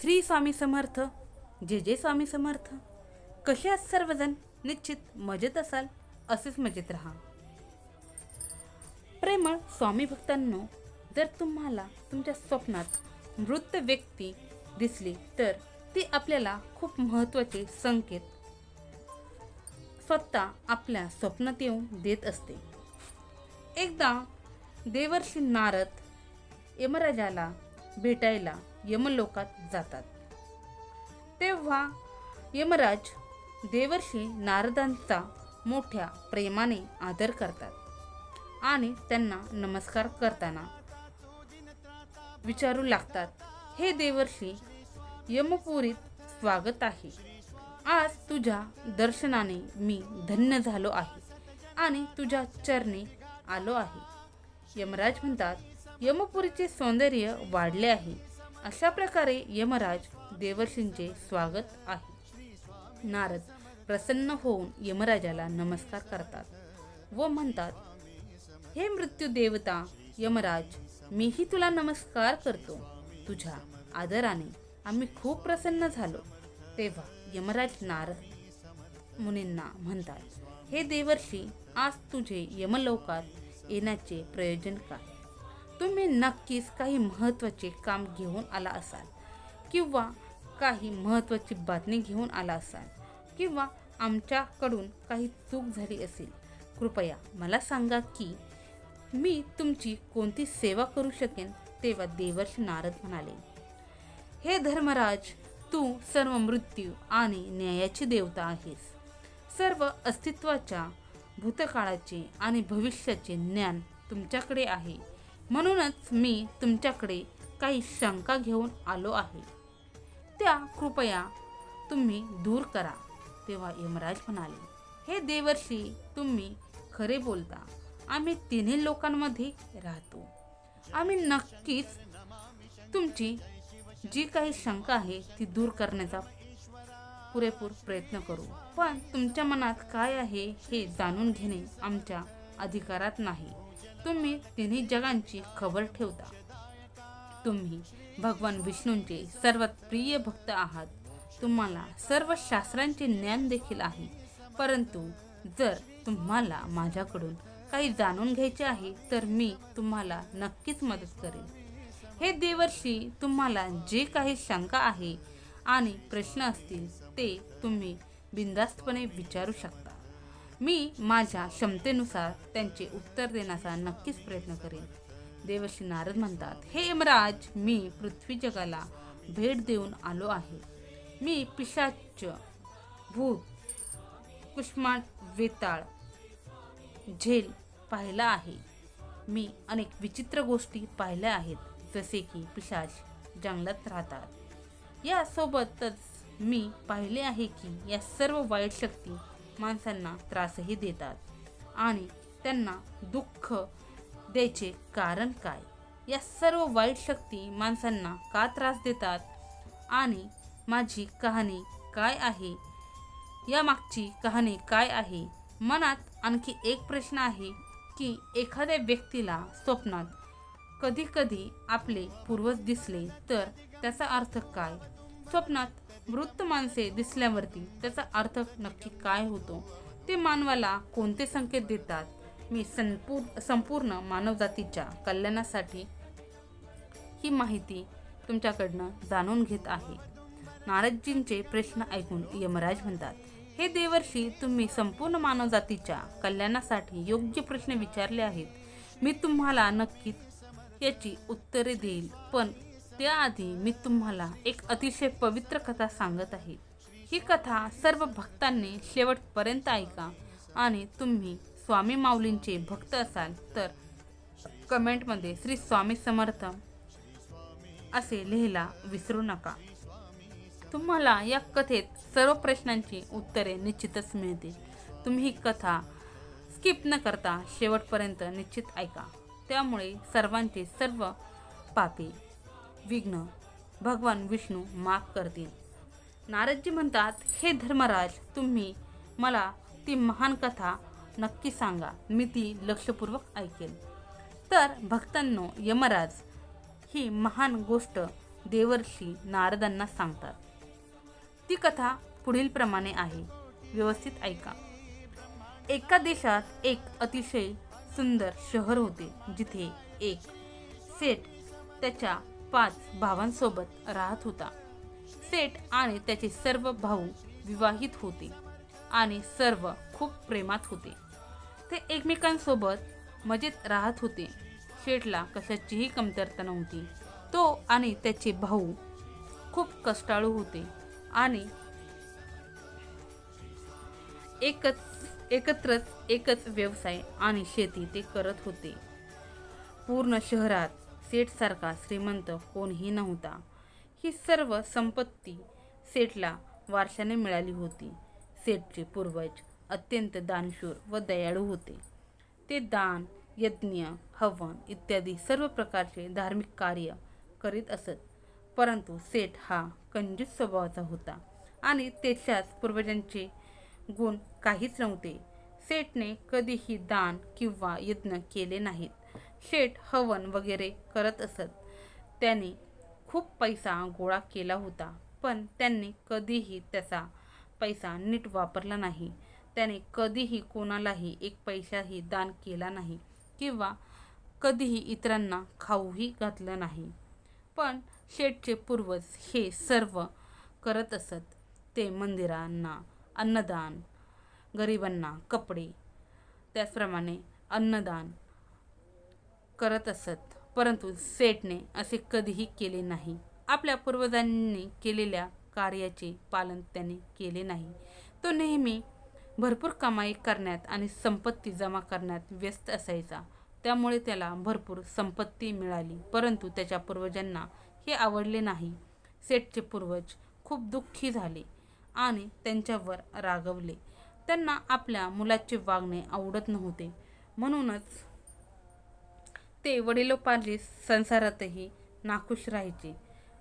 श्री स्वामी समर्थ जे जे स्वामी समर्थ. कसे आहात सर्वजण? निश्चित मजेत असाल असेच मजेत राहा. प्रेमळ स्वामी भक्तांनो जर तुम्हाला तुमच्या स्वप्नात मृत व्यक्ती दिसली तर ती आपल्याला खूप महत्त्वाचे संकेत स्वतः आपल्या स्वप्नात येऊन देत असते. एकदा देवर्षी नारद यमराजाला भेटायला यमलोकात जातात. तेव्हा यमराज देवर्षी नारदांचा मोठ्या प्रेमाने आदर करतात आणि त्यांना नमस्कार करताना विचारू लागतात हे देवर्षी यमपुरीत स्वागत आहे. आज तुझ्या दर्शनाने मी धन्य झालो आहे आणि तुझ्या चरणी आलो आहे. यमराज म्हणतात यमपुरीचे सौंदर्य वाढले आहे. अशा प्रकारे यमराज देवर्षींचे स्वागत आहे. नारद प्रसन्न होऊन यमराजाला नमस्कार करतात व म्हणतात हे मृत्यू देवता यमराज मीही तुला नमस्कार करतो. तुझ्या आदराने आम्ही खूप प्रसन्न झालो. तेव्हा यमराज नारद मुनींना म्हणतात हे देवर्षी आज तुझे यमलोकात येण्याचे प्रयोजन काय? तुम्ही नक्कीच काही महत्त्वाचे काम घेऊन आला असाल. किंवा काही महत्त्वाची बातमी घेऊन आला असाल. किंवा आमच्याकडून काही चूक झाली असेल. कृपया मला सांगा की मी तुमची कोणती सेवा करू शकेन? तेव्हा देवर्ष नारद म्हणाले हे धर्मराज तू सर्व मृत्यू आणि न्यायाची देवता आहेस. सर्व अस्तित्वाच्या भूतकाळाचे आणि भविष्याचे ज्ञान तुमच्याकडे आहे. म्हणूनच मी तुमच्याकडे काही शंका घेऊन आलो आहे. त्या कृपया तुम्ही दूर करा तेव्हा यमराज म्हणाले. हे देवर्षी तुम्ही खरे बोलता. आम्ही तिन्ही लोकांमध्ये राहतो. आम्ही नक्कीच तुमची जी काही शंका आहे ती दूर करण्याचा पुरेपूर प्रयत्न करू. पण तुमच्या मनात काय आहे हे जाणून घेणे आमच्या अधिकारात नाही. तुम्ही तिन्ही जगांची खबर ठेवता. तुम्ही भगवान विष्णूंचे सर्वात प्रिय भक्त आहात. तुम्हाला सर्व शास्त्रांचे ज्ञान देखील आहे. परंतु जर तुम्हाला माझ्याकडून काही जाणून घ्यायचे आहे तर मी तुम्हाला नक्कीच मदत करेन. हे देवर्षी तुम्हाला जे काही शंका आहे आणि प्रश्न असतील ते तुम्ही बिनधास्तपणे विचारू शकता. मी माझ्या क्षमतेनुसार त्यांचे उत्तर देण्याचा नक्कीच प्रयत्न करेन. देवश्री नारद म्हणतात हे यमराज मी पृथ्वी जगाला भेट देऊन आलो आहे. मी पिशाच भूत कुष्माट वेताळ झेल पाहिला आहे. मी अनेक विचित्र गोष्टी पाहिल्या आहेत जसे की पिशाच जंगलात राहतात. यासोबतच मी पाहिले आहे की या सर्व वाईट शक्ती माणसांना त्रासही देतात. आणि त्यांना दुःख द्यायचे कारण काय? या सर्व वाईट शक्ती माणसांना का त्रास देतात? आणि माझी कहाणी काय आहे? या मागची कहाणी काय आहे? मनात आणखी एक प्रश्न आहे की एखाद्या व्यक्तीला स्वप्नात कधी कधी आपले पूर्वज दिसले तर त्याचा अर्थ काय? स्वप्नात मृत माणसे दिसल्यावरती त्याचा अर्थ नक्की काय होतो? ते मानवाला कोणते संकेत देतात? मी संपूर संपूर्ण मानवजातीच्या कल्याणासाठी ही माहिती तुमच्याकडनं जाणून घेत आहे. नारदजींचे प्रश्न ऐकून यमराज म्हणतात हे देवर्षी तुम्ही संपूर्ण मानवजातीच्या कल्याणासाठी योग्य प्रश्न विचारले आहेत. मी तुम्हाला नक्कीच याची उत्तरे देईल. पण त्याआधी मी तुम्हाला एक अतिशय पवित्र कथा सांगत आहे. ही कथा सर्व भक्तांनी शेवटपर्यंत ऐका आणि तुम्ही स्वामी माऊलींचे भक्त असाल तर कमेंटमध्ये श्री स्वामी समर्थ असे लिहायला विसरू नका. तुम्हाला या कथेत सर्व प्रश्नांची उत्तरे निश्चितच मिळतील. तुम्ही ही कथा स्किप न करता शेवटपर्यंत निश्चित ऐका. त्यामुळे सर्वांचे सर्व पापी विघ्न भगवान विष्णू माफ करतील. नारदजी म्हणतात हे धर्मराज तुम्ही मला ती महान कथा नक्की सांगा. मी ती लक्षपूर्वक ऐकेल तर भक्तांनो यमराज ही महान गोष्ट देवर्षी नारदांना सांगतात. ती कथा पुढील प्रमाणे आहे. व्यवस्थित ऐका. एका देशात एक अतिशय सुंदर शहर होते जिथे एक सेठ त्याच्या पाच भावांसोबत राहत होता. सेठ आणि त्याचे सर्व भाऊ विवाहित होते आणि सर्व खूप प्रेमात होते. ते एकमेकांसोबत मजेत राहत होते. शेठला कशाचीही कमतरता नव्हती. तो आणि त्याचे भाऊ खूप कष्टाळू होते आणि एकच एकत्रच एकच व्यवसाय आणि शेती ते करत होते. पूर्ण शहरात सेठसारखा श्रीमंत कोणीही नव्हता. ही सर्व संपत्ती सेठला वारशाने मिळाली होती. सेठचे पूर्वज अत्यंत दानशूर व दयाळू होते. ते दान यज्ञ हवन इत्यादी सर्व प्रकारचे धार्मिक कार्य करीत असत. परंतु सेठ हा कंजूस स्वभावाचा होता आणि त्याच्याच पूर्वजांचे गुण काहीच नव्हते. सेठने कधीही दान किंवा यज्ञ केले नाहीत. शेठ हवन वगैरे करत असत. त्याने खूप पैसा गोळा केला होता पण त्यांनी कधीही त्याचा पैसा नीट वापरला नाही. त्याने कधीही कोणालाही एक पैसाही दान केला नाही किंवा कधीही इतरांना खाऊही घातलं नाही. पण शेठचे पूर्वज हे सर्व करत असत. ते मंदिरांना अन्नदान गरिबांना कपडे त्याचप्रमाणे अन्नदान करत असत. परंतु सेठने असे कधीही केले नाही. आपल्या पूर्वजांनी केलेल्या कार्याचे पालन त्याने केले नाही. तो नेहमी भरपूर कमाई करण्यात आणि संपत्ती जमा करण्यात व्यस्त असायचा. त्यामुळे त्याला भरपूर संपत्ती मिळाली. परंतु त्याच्या पूर्वजांना हे आवडले नाही. सेठचे पूर्वज खूप दुःखी झाले आणि त्यांच्यावर रागवले. त्यांना आपल्या मुलाचे वागणे आवडत नव्हते. म्हणूनच ते वडिलोपार्जित संसारातही नाखुश राहायचे.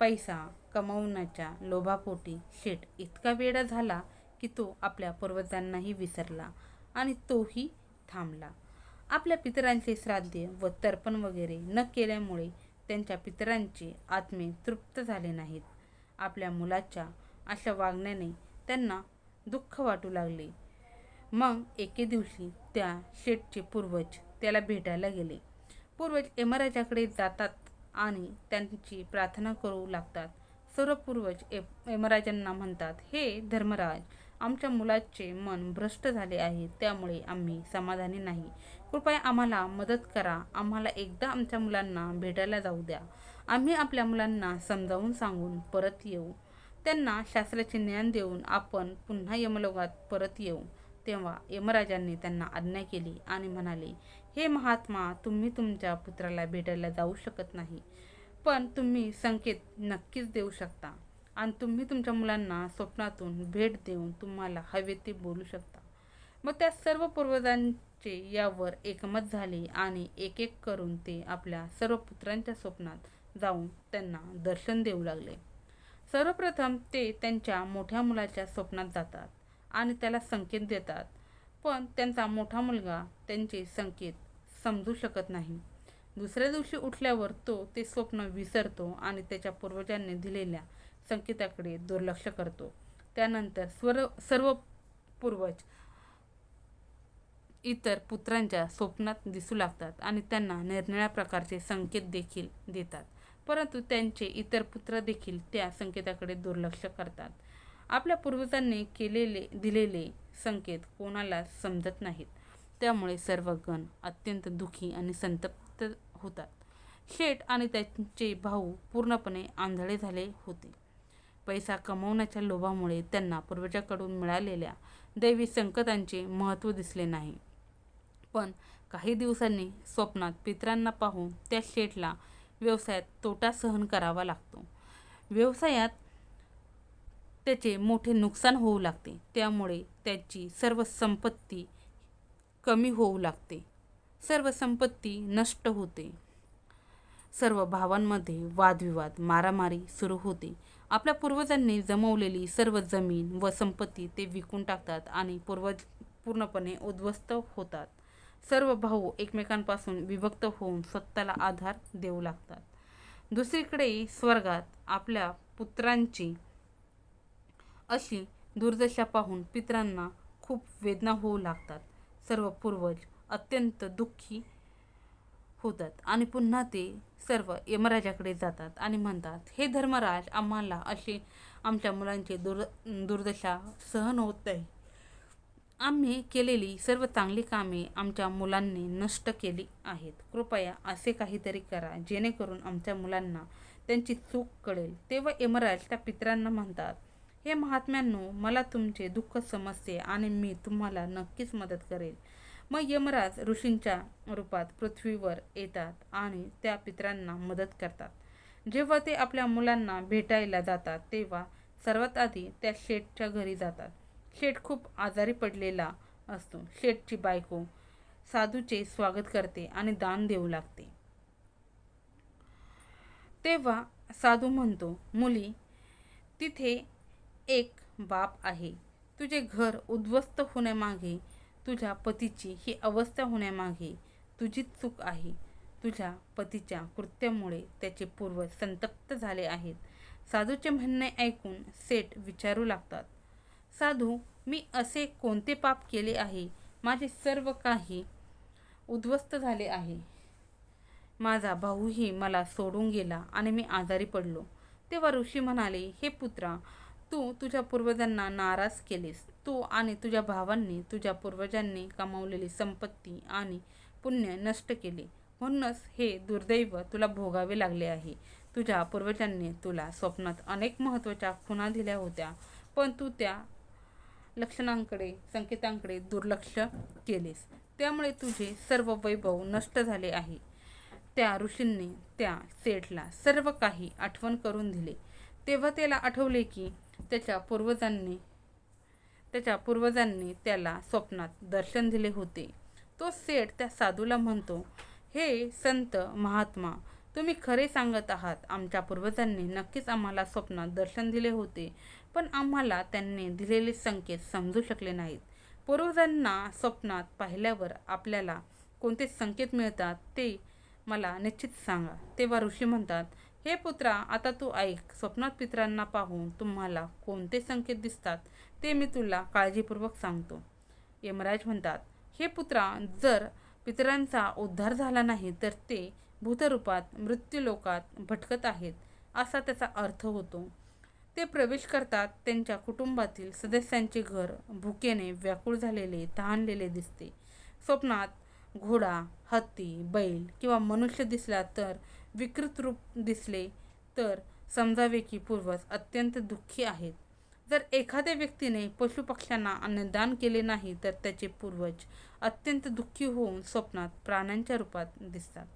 पैसा कमावण्याच्या लोभापोटी शेठ इतका वेडा झाला की तो आपल्या पूर्वजांनाही विसरला आणि तोही थांबला. आपल्या पितरांचे श्राद्ध व तर्पण वगैरे न केल्यामुळे त्यांच्या पितरांचे आत्मे तृप्त झाले नाहीत. आपल्या मुलाच्या अशा वागण्याने त्यांना दुःख वाटू लागले. मग एके दिवशी त्या शेठचे पूर्वज त्याला भेटायला गेले. पूर्वज यमराजाकडे जातात आणि त्यांची प्रार्थना करू लागतात. सर्व पूर्वज ए यमराजांना म्हणतात हे धर्मराज आमच्या मुलाचे मन भ्रष्ट झाले आहे त्यामुळे आम्ही समाधानी नाही. कृपया आम्हाला मदत करा. आम्हाला एकदा आमच्या मुलांना भेटायला जाऊ द्या. आम्ही आपल्या मुलांना समजावून सांगून परत येऊ. त्यांना शास्त्राचे ज्ञान देऊन आपण पुन्हा यमलोकात परत येऊ. तेव्हा यमराजांनी त्यांना आज्ञा केली आणि म्हणाले हे महात्मा तुम्ही तुमच्या पुत्राला भेटायला जाऊ शकत नाही. पण तुम्ही संकेत नक्कीच देऊ शकता. आणि तुम्ही तुमच्या मुलांना स्वप्नातून भेट देऊन तुम्हाला हवे ते बोलू शकता. मग त्या सर्व पूर्वजांचे यावर एकमत झाले आणि एक एक करून ते आपल्या सर्व पुत्रांच्या स्वप्नात जाऊन त्यांना दर्शन देऊ लागले. सर्वप्रथम ते त्यांच्या मोठ्या मुलाच्या स्वप्नात जातात आणि त्याला संकेत देतात. पण त्यांचा मोठा मुलगा त्यांचे संकेत समजू शकत नाही. दुसऱ्या दिवशी उठल्यावर तो ते स्वप्न विसरतो आणि त्याच्या पूर्वजांनी दिलेल्या संकेताकडे दुर्लक्ष करतो. त्यानंतर स्वर सर्व पूर्वज इतर पुत्रांच्या स्वप्नात दिसू लागतात आणि त्यांना निरनिळ्या प्रकारचे संकेत देखील देतात. परंतु त्यांचे इतर पुत्र देखील त्या संकेताकडे दुर्लक्ष करतात. आपल्या पूर्वजांनी केलेले दिलेले संकेत कोणाला समजत नाहीत. त्यामुळे सर्व गण अत्यंत दुःखी आणि संतप्त होतात. शेठ आणि त्यांचे भाऊ पूर्णपणे आंधळे झाले होते. पैसा कमवण्याच्या लोभामुळे त्यांना पूर्वजाकडून मिळालेल्या दैवी संकटांचे महत्त्व दिसले नाही. पण काही दिवसांनी स्वप्नात पितरांना पाहून त्या शेठला व्यवसायात तोटा सहन करावा लागतो. व्यवसायात त्याचे मोठे नुकसान होऊ लागते. त्यामुळे त्याची सर्व संपत्ती कमी होऊ लागते. सर्व संपत्ती नष्ट होते. सर्व भावांमध्ये वादविवाद मारामारी सुरू होते. आपल्या पूर्वजांनी जमवलेली सर्व जमीन व संपत्ती ते विकून टाकतात आणि पूर्वज पूर्णपणे उद्ध्वस्त होतात. सर्व भाऊ एकमेकांपासून विभक्त होऊन स्वतःला आधार देऊ लागतात. दुसरीकडे स्वर्गात आपल्या पुत्रांची अशी दुर्दशा पाहून पितरांना खूप वेदना होऊ लागतात. सर्व पूर्वज अत्यंत दुःखी होतात आणि पुन्हा ते सर्व यमराजाकडे जातात आणि म्हणतात हे धर्मराज आम्हाला असे आमच्या मुलांची दुर् दुर्दशा सहन होत नाही. आम्ही केलेली सर्व चांगली कामे आमच्या मुलांनी नष्ट केली आहेत. कृपया असे काहीतरी करा जेणेकरून आमच्या मुलांना त्यांची चूक कळेल. तेव्हा यमराज त्या पितरांना म्हणतात हे महात्म्यांनो मला तुमचे दुःख समजते आणि मी तुम्हाला नक्कीच मदत करेल. मग यमराज ऋषींच्या रूपात पृथ्वीवर येतात आणि त्या पितरांना मदत करतात. जेव्हा ते आपल्या मुलांना भेटायला जातात तेव्हा सर्वात आधी त्या शेठच्या घरी जातात. शेठ खूप आजारी पडलेला असतो. शेठची बायको साधूचे स्वागत करते आणि दान देऊ लागते. तेव्हा साधू म्हणतो मुली तिथे एक बाप आहे. तुझे घर उद्ध्वस्त होण्यामागे तुझ्या पतीची ही अवस्था होण्यामागे तुझी चूक आहे. तुझ्या पतीच्या कृत्यामुळे त्याचे पूर्वज संतप्त झाले आहेत. साधूचे म्हणणे ऐकून सेठ विचारू लागतात. साधू मी असे कोणते पाप केले आहे? माझे सर्व काही उद्ध्वस्त झाले आहे. माझा भाऊही मला सोडून गेला आणि मी आजारी पडलो. तेव्हा ऋषी म्हणाले हे पुत्रा तू तुझ्या पूर्वजांना नाराज केलेस. तू आणि तुझ्या भावांनी तुझ्या पूर्वजांनी कमावलेली संपत्ती आणि पुण्य नष्ट केले. म्हणूनच हे दुर्दैव तुला भोगावे लागले आहे. तुझ्या पूर्वजांनी तुला स्वप्नात अनेक महत्त्वाच्या खुणा दिल्या होत्या पण तू त्या लक्षणांकडे संकेतांकडे दुर्लक्ष केलेस. त्यामुळे तुझे सर्व वैभव नष्ट झाले आहे. त्या ऋषींनी त्या सेठला सर्व काही आठवण करून दिले. तेव्हा त्याला आठवले की त्याच्या पूर्वजांनी त्याच्या पूर्वजांनी त्याला स्वप्नात दर्शन दिले होते. तो सेठ त्या साधूला म्हणतो हे संत महात्मा तुम्ही खरे सांगत आहात. आमच्या पूर्वजांनी नक्कीच आम्हाला स्वप्नात दर्शन दिले होते पण आम्हाला त्यांनी दिलेले संकेत समजू शकले नाहीत. पूर्वजांना स्वप्नात पाहिल्यावर आपल्याला कोणते संकेत मिळतात ते मला निश्चित सांगा. तेव्हा ऋषी म्हणतात हे पुत्रा आता तू ऐक. स्वप्नात पित्रांना पाहून तुम्हाला कोणते संकेत दिसतात ते मी तुला काळजीपूर्वक सांगतो. यमराज म्हणतात हे पुत्रा जर पितरांचा उद्धार झाला नाही तर ते भूतरूपात मृत्यूलोकात भटकत आहेत असा त्याचा अर्थ होतो. ते प्रवेश करतात त्यांच्या कुटुंबातील सदस्यांचे घर भुकेने व्याकुळ झालेले तहानलेले दिसते. स्वप्नात घोडा हत्ती बैल किंवा मनुष्य दिसला तर विकृत रूप दिसले तर समजावे की पूर्वज अत्यंत दुःखी आहेत. जर एखाद्या व्यक्तीने पशुपक्ष्यांना अन्नदान केले नाही तर त्याचे पूर्वज अत्यंत दुःखी होऊन स्वप्नात प्राण्यांच्या रूपात दिसतात.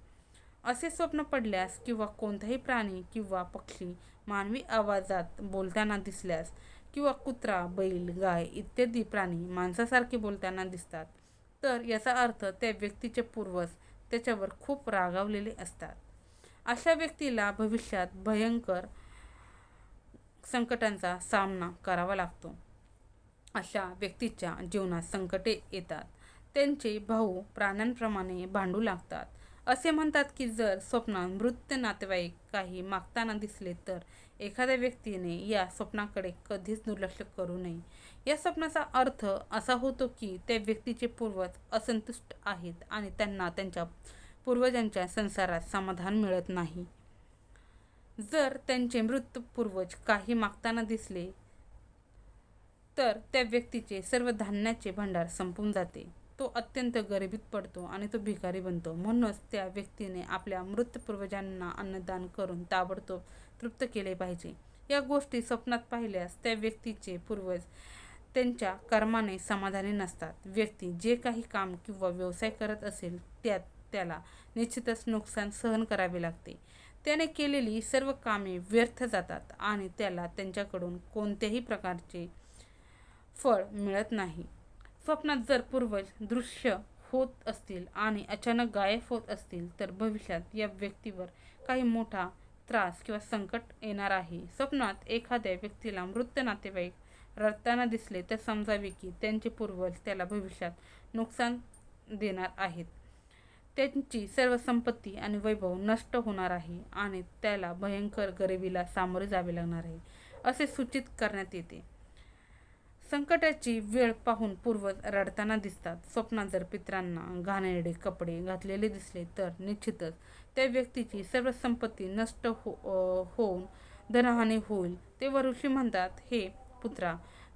असे स्वप्न पडल्यास किंवा कोणताही प्राणी किंवा पक्षी मानवी आवाजात बोलताना दिसल्यास किंवा कुत्रा बैल गाय इत्यादी प्राणी माणसासारखे बोलताना दिसतात तर याचा अर्थ त्या व्यक्तीचे पूर्वज त्याच्यावर खूप रागावलेले असतात. अशा व्यक्तीला भविष्यात भयंकर संकटांचा सामना करावा लागतो. अशा व्यक्तीच्या जीवनात संकटे येतात. त्यांचे भाऊ प्राण्यांप्रमाणे भांडू लागतात. असे म्हणतात की जर स्वप्नात मृत नातेवाईक काही मागताना दिसले तर एखाद्या व्यक्तीने या स्वप्नाकडे कधीच दुर्लक्ष करू नये. या स्वप्नाचा अर्थ असा होतो की त्या व्यक्तीचे पूर्वज असंतुष्ट आहेत आणि त्यांना त्यांच्या पूर्वजांच्या संसारात समाधान मिळत नाही. जर त्यांचे मृत पूर्वज काही मागताना दिसले तर त्या व्यक्तीचे सर्व धान्याचे भांडार संपून जाते. तो अत्यंत गरिबीत पडतो आणि तो भिकारी बनतो. म्हणूनच त्या व्यक्तीने आपल्या मृत पूर्वजांना अन्नदान करून ताबडतोब तृप्त केले पाहिजे. या गोष्टी स्वप्नात पाहिल्यास त्या व्यक्तीचे पूर्वज त्यांच्या कर्माने समाधानी नसतात. व्यक्ती जे काही काम किंवा व्यवसाय करत असेल त्यात त्याला निश्चितच नुकसान सहन करावे लागते. त्याने केलेली सर्व कामे व्यर्थ जातात आणि त्याला त्यांच्याकडून कोणत्याही प्रकारचे फळ मिळत नाही. स्वप्नात जर पूर्वज दृश्य होत असतील आणि अचानक गायब होत असतील तर भविष्यात या व्यक्तीवर काही मोठा त्रास किंवा संकट येणार आहे. स्वप्नात एखाद्या व्यक्तीला मृत नातेवाईक रडताना दिसले तर समजावे की त्यांचे पूर्वज त्याला भविष्यात नुकसान देणार आहेत. त्यांची सर्व संपत्ती आणि वैभव नष्ट होणार आहे आणि त्याला भयंकर गरिबीला सामोरे जावे लागणार आहे असे सूचित करण्यात येते. संकटाची वेळ पाहून पूर्वज रडताना दिसतात. स्वप्नात जर पित्रांना घाणेरडे कपडे घातलेले दिसले तर निश्चितच त्या व्यक्तीची सर्व संपत्ती नष्ट हो होऊन धनहानी होईल. तेव्हा ऋषी म्हणतात हे पुत्रा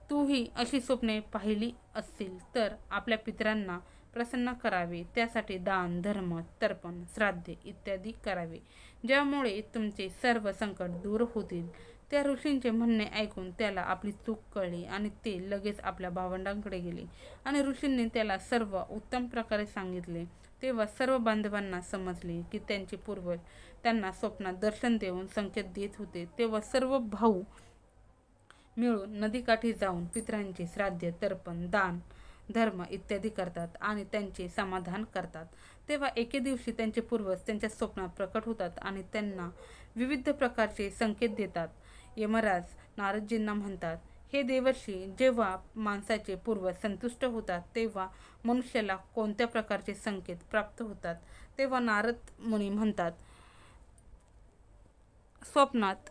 तूही अशी स्वप्ने पाहिली असतील तर आपल्या पितरांना प्रसन्न करावे. त्यासाठी दान धर्म तर्पण श्राद्ध इत्यादी करावे. ज्यामुळे तुमचे सर्व संकट दूर होतील. त्या ऋषींचे म्हणणे ऐकून त्याला आपली चूक कळली आणि ते लगेच आपल्या भावंडांकडे गेले. आणि ऋषींनी त्याला सर्व उत्तम प्रकारे सांगितले. तेव्हा सर्व बांधवांना समजले की त्यांचे पूर्वज त्यांना स्वप्नात दर्शन देऊन संकेत देत होते. तेव्हा सर्व भाऊ मिळून नदीकाठी जाऊन पितरांचे श्राद्ध तर्पण दान धर्म इत्यादी करतात आणि त्यांचे समाधान करतात. तेव्हा एके दिवशी त्यांचे पूर्वज त्यांच्या स्वप्नात प्रकट होतात आणि त्यांना विविध प्रकारचे संकेत देतात. यमराज नारदजींना म्हणतात हे देवर्षी जेव्हा माणसाचे पूर्वज संतुष्ट होतात तेव्हा मनुष्याला कोणत्या प्रकारचे संकेत प्राप्त होतात? तेव्हा नारद मुनी म्हणतात स्वप्नात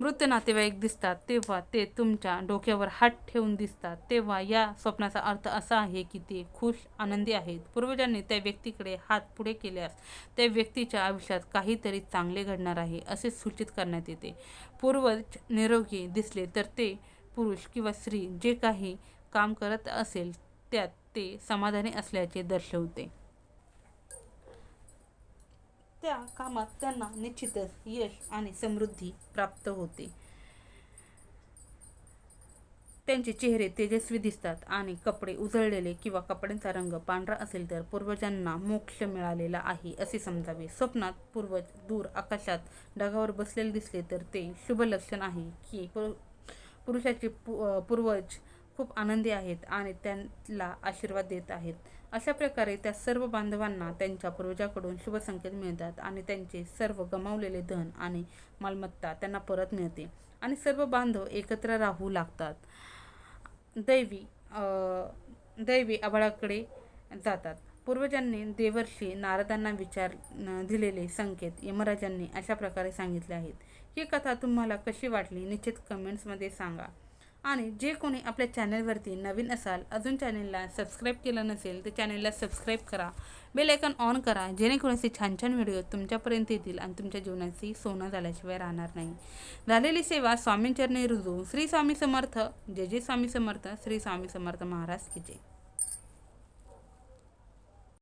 मृत नातेवाईक दिसतात तेव्हा ते तुमच्या डोक्यावर हात ठेवून दिसतात. तेव्हा या स्वप्नाचा अर्थ असा आहे की ते खुश आनंदी आहेत. पूर्वजांनी त्या व्यक्तीकडे हात पुढे केल्यास त्या व्यक्तीच्या आयुष्यात काहीतरी चांगले घडणार आहे असे सूचित करण्यात येते. पूर्वज निरोगी दिसले तर ते पुरुष किंवा स्त्री जे काही काम करत असेल त्यात ते समाधानी असल्याचे दर्शवते. त्या कामात त्यांना निश्चितच यश आणि समृद्धी प्राप्त होते. त्यांचे चेहरे तेजस्वी दिसतात आणि कपडे उजळलेले किंवा कपड्यांचा रंग पांढरा असेल तर पूर्वजांना मोक्ष मिळालेला आहे असे समजावे. स्वप्नात पूर्वज दूर आकाशात ढगावर बसलेले दिसले तर ते शुभ लक्षण आहे की पुरुषाचे पु पूर्वज खूप आनंदी आहेत आणि त्यांना आशीर्वाद देत आहेत. अशा प्रकारे त्या सर्व बांधवांना त्यांच्या पूर्वजाकडून शुभसंकेत मिळतात आणि त्यांचे सर्व गमावलेले धन आणि मालमत्ता त्यांना परत मिळते. आणि सर्व बांधव एकत्र राहू लागतात. दैवी दैवी आबाळाकडे जातात. पूर्वजांनी देवर्षी नारदांना विचार दिलेले संकेत यमराजांनी अशा प्रकारे सांगितले आहेत. ही कथा तुम्हाला कशी वाटली? निश्चित कमेंट्समध्ये सांगा. आणि जे कोणी आपल्या चॅनलवरती नवीन असाल अजून चॅनलला सबस्क्राईब केलं नसेल तर चॅनलला सबस्क्राईब करा. बेल आयकॉन ऑन करा जेणेकरून असे छान छान व्हिडिओ तुमच्यापर्यंत येतील आणि तुमच्या जीवनाची सोनं झाल्याशिवाय राहणार नाही. झालेली सेवा स्वामींचरणी रुजू. श्री स्वामी समर्थ. जय जय स्वामी समर्थ. श्री स्वामी समर्थ महाराज की जय.